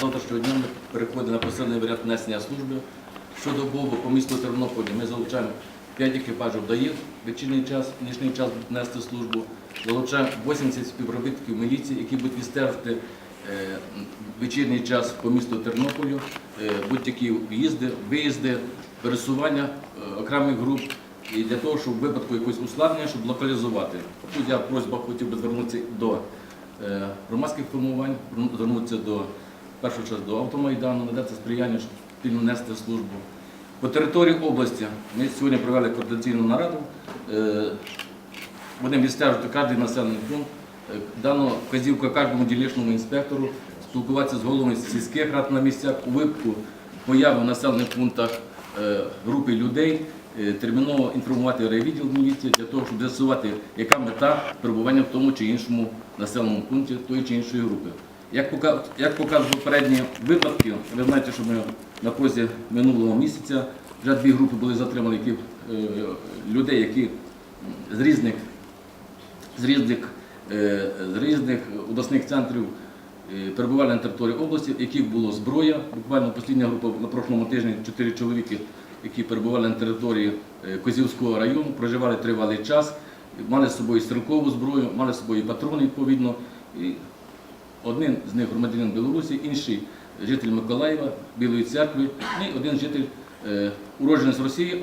Завтрашнього дня ми переходимо на посилений варіант несення служби. Щодо Богу, по місту Тернополі ми залучаємо 5 екіпажів даїв вечірній час, нічний час будуть нести службу. Залучаємо 80 співробітників міліції, які будуть відстежити е, вечірній час по місту Тернополю, е, будь-які в'їзди, виїзди, пересування е, окремих груп. І для того, щоб випадку якогось ускладнення, щоб локалізувати. Тут я просьба хотів би звернутися до громадських формувань, звернутися до першу чергу до автомайдану, надати сприяння, щоб спільно нести службу. По території області ми сьогодні провели координаційну нараду. Е, Будемо відстежувати кожен населений пункт. Е, Дано вказівка кожному дільничному інспектору спілкуватися з головами сільських рад на місцях у випадку появи в населених пунктах е, групи людей, терміново інформувати райвідділ міліції для того, щоб з'ясувати, яка мета перебування в тому чи іншому населеному пункті тої чи іншої групи. Як пока- показують попередні випадки, ви знаєте, що ми на протязі минулого місяця вже дві групи були затримані е, людей, які з різних з різних, е, з різних обласних центрів е, перебували на території області, яких було зброя. Буквально остання група на прошлому тижні чотири чоловіки, які перебували на території Козівського району, проживали тривалий час, мали з собою стрілкову зброю, мали з собою патрони відповідно. І один з них громадянин Білорусі, інший житель Миколаєва, Білої церкви, і один житель е, уродженець Росії.